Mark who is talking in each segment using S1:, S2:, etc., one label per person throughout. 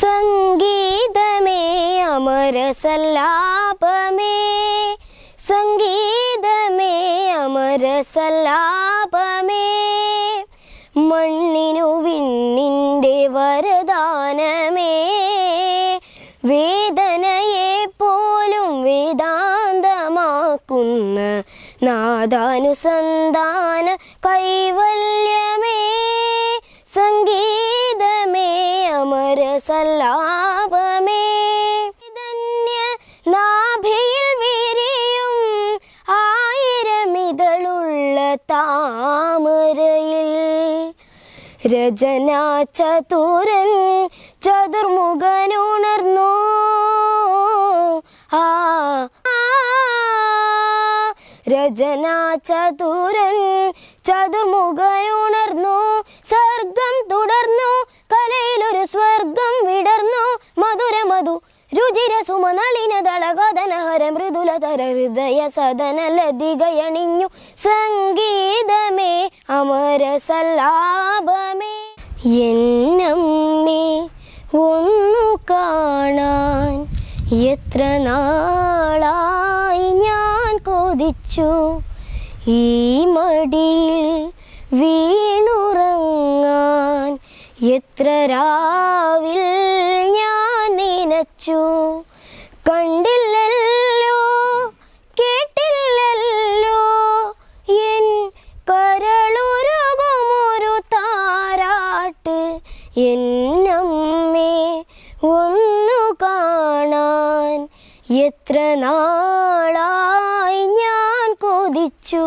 S1: സംഗീതമേ അമരസല്ലാപമേ. സംഗീതമേ അമരസല്ലാപമേ. മണ്ണിനു വിണ്ണിന്റെ വരദാനമേ. വേദനയെ പോലും വേദാന്തമാക്കുന്ന നാദാനുസന്ധാന കൈവല്യമേ അമരസല്ലാപമേ ധന്യ നാഭിയിൽ വിരിയും ആയിരമിതളുള്ള താമരയിൽ. രചനാ ചതുരൻ ചതുർമുഖനുണർന്നു. ആ. രചന ചതുരൻ ചതുർമുഖനുണർന്നു. സർഗം തുടർന്നു. കലയിലൊരു സ്വർഗം രുചിര സുമനളിന ഹര മൃദുലതര ഹൃദയ സദന ലതികയണിഞ്ഞു സംഗീതമേ അമരസല്ലാപമേ. എന്നമ്മേ ഒന്നു കാണാൻ എത്ര നാളായി ഞാൻ കൊതിച്ചു. ഈ മടിയിൽ വീണുറങ്ങാൻ എത്ര രാവിൽ നനച്ചു കണ്ടില്ലല്ലോ കേട്ടില്ലല്ലോ. എൻ കരളുരുകുമൊരു താരാട്ട് എന്നമ്മേ ഒന്നു കാണാൻ എത്ര നാളായി ഞാൻ കൊതിച്ചു.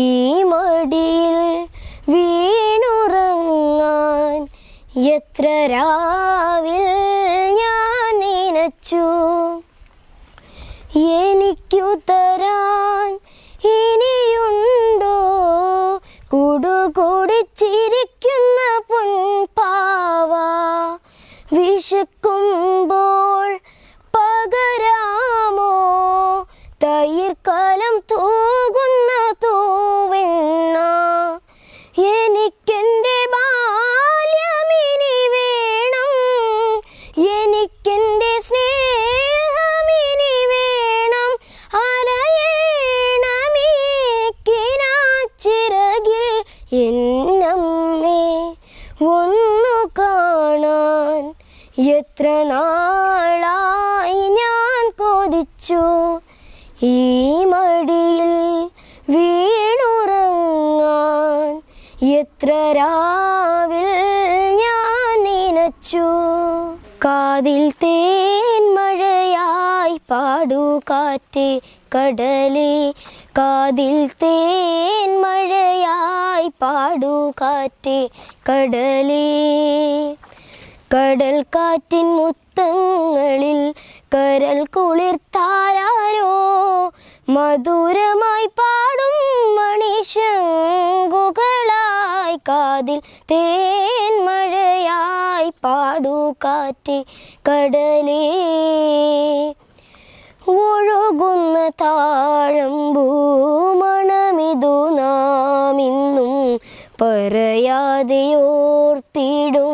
S1: ഈ മടിയിൽ വീണുറങ്ങാൻ എത്ര രാവിൽ ഞാൻ നനച്ചു എനിക്കു തരാൻ ഇനിയുണ്ടോ? കൂടുകൂടിച്ചിരിക്കുന്ന പൊൻപാവ വിശക്കുമ്പോൾ ഒന്നു കാണാൻ എത്ര നാളായി ഞാൻ കൊതിച്ചു. ഈ മടിയിൽ വീണുറങ്ങാൻ എത്ര രാവിൽ ഞാൻ നനച്ചു. കാതിൽ തേൻമഴയായി പാടു കാറ്റ് കടലേ കാതിൽ തേൻമഴ പാടു കാറ്റി കടലേ. കടൽ കാറ്റിൻ മുത്തങ്ങളിൽ കരൽ കുളിർത്താരോ മധുരമായി പാടും മണിശങ്കുകളായി കാതിൽ തേൻ മഴയായി പാടു കാറ്റി കടലേ. ഒഴുകുന്ന താഴമ്പൂ ഭൂമണമിതു നാം പറയാതെയോർത്തിടും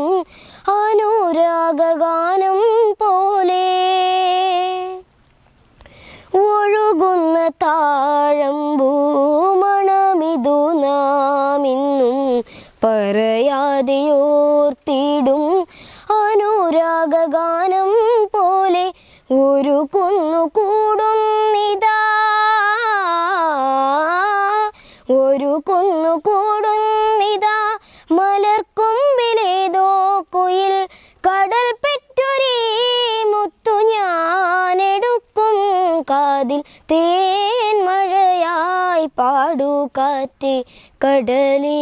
S1: അനുരാഗാനം പോലെ. ഒഴുകുന്ന താഴമ്പൂമണമിതു നാം ഇന്നും പറയാതെയോർത്തിടും അനുരാഗാനം പോലെ. ഒരു കുന്നു കൂടുന്നിതാ ഒരു കുന്നു കൂടുന്നിതാ കുയിൽ കടൽ പെറ്റൊരേ മുത്തു ഞാനെടുക്കും. കാതിൽ തേൻ മഴയായി പാടു കാറ്റേ കടലേ